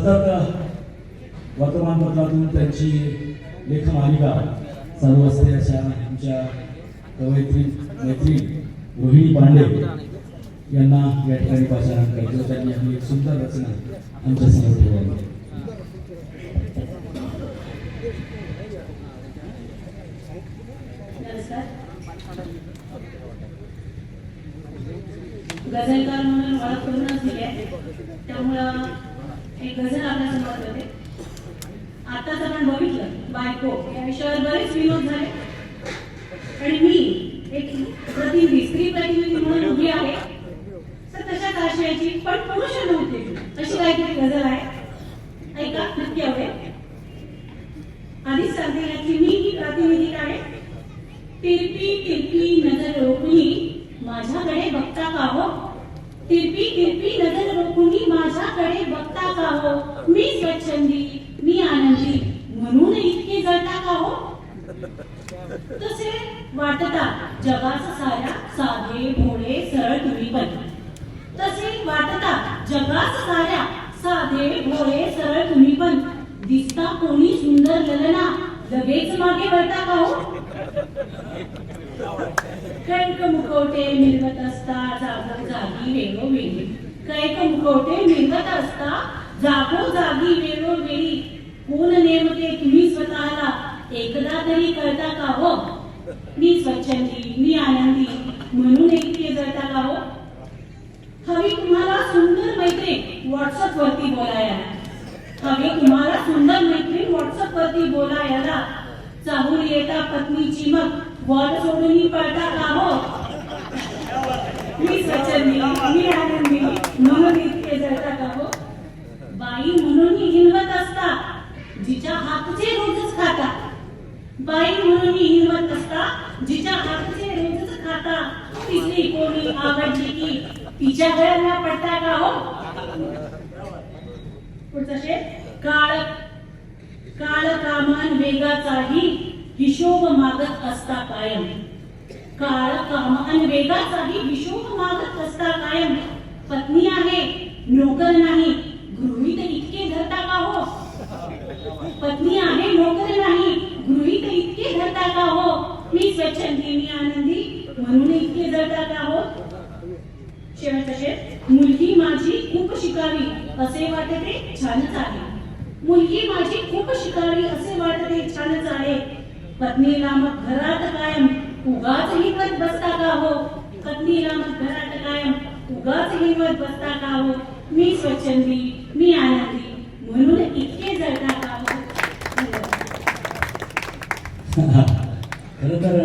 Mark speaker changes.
Speaker 1: सतत वर्तमानपत्रातून त्यांची लेखमालिका चालू असते अशा आमच्या कवयित्री मैत्रीण रोहिणी पांडे यांना या ठिकाणी पाचारण करायचं त्यांनी आपली एक सुंदर रचना आमच्यासमोर ठेवली
Speaker 2: नमस्कार गझलकार म्हणून ओळख करूनच दिली. त्यामुळं एक गझल आपल्यासमोर होते. आताच आपण बघितलं बायको. या विषयावर बरेच विनोद झाले. आणि मी एक प्रतिनिधी स्त्री प्रतिनिधी म्हणून उभी आहे. तर तशाच आशयाची पण पुरुष नव्हते. अशी काहीतरी गझल आहे. ऐका नक्की हवे. आधीच सांगते की मी ही प्रातिनिधिक आहे. तिरपी तिरपी नजर रोखुनी माझ्याकडे बघता का हो तिरपी तिरपी नजर रोखुनी माझ्याकडे बघता का हो मी स्वच्छंदी मी आनंदी म्हणून इतके जळता का हो. तसे वाटता जगाचा साऱ्या साधे भोळे सरळ तुम्ही पण. तसे वाटता जगाचा साऱ्या साधे भोळे सरळ तुम्ही पण. दिसता कोणी सुंदर ललना लगेच मागे वळता का हो? कैक मुखवटे मिरवत असता जागो जागी वेळोवेळी कैक मुखवटे मिरवत असता जागो जागी वेळोवेळी कोण नेमते तुम्ही स्वतःला एकदा तरी कळता का हो? मी स्वच्छंदी मी आनंदी म्हणून एकटे जळता का हो? हवी तुम्हाला सुंदर मैत्रीण व्हॉट्सअप वरती बोलायला. हवी तुम्हाला सुंदर मैत्रीण व्हॉट्सअप वरती बोलायला. चाहून येता पत्नीची मग वर सोडून पळता का हो मी स्वच्छंदी मी आनंदी म्हणून इतके जळता का हो बाई म्हणून हिंवत असता जिच्या हातचे रोजच खाता बाई म्हणून हिंवत असता जिच्या हातचे रोजच खाता. तिसरी कोणी आवडली की तिच्या गळ्याला पडता का हो? पुढचा शेत काळ काळ कामान वेगाचाही हिशोब मागत असता कायम. काळ कामान वेगाचाही हिशोब मागत असता कायम. पत्नी आहे नोकर नाही गृहित इतके धरता का हो पत्नी आहे नोकर नाही गृहित इतके धरता का हो मी स्वच्छंदी मी आनंदी म्हणून इतके धरता आहोत. तसेच मुलगी माझी खूप शिकावी असे वाटते छानच आहे. मुलगी माझी खूप शिकावी असे वाटते छानच आहे. पत्नीला मग घरात कायम उगाच हिमत बसता का हो पत्नीला मग घरात कायम उगाच हिमत बसता का हो मी स्वच्छंदी मी आनंदी म्हणून इतके जळता का हो
Speaker 1: ನಿರಂತರ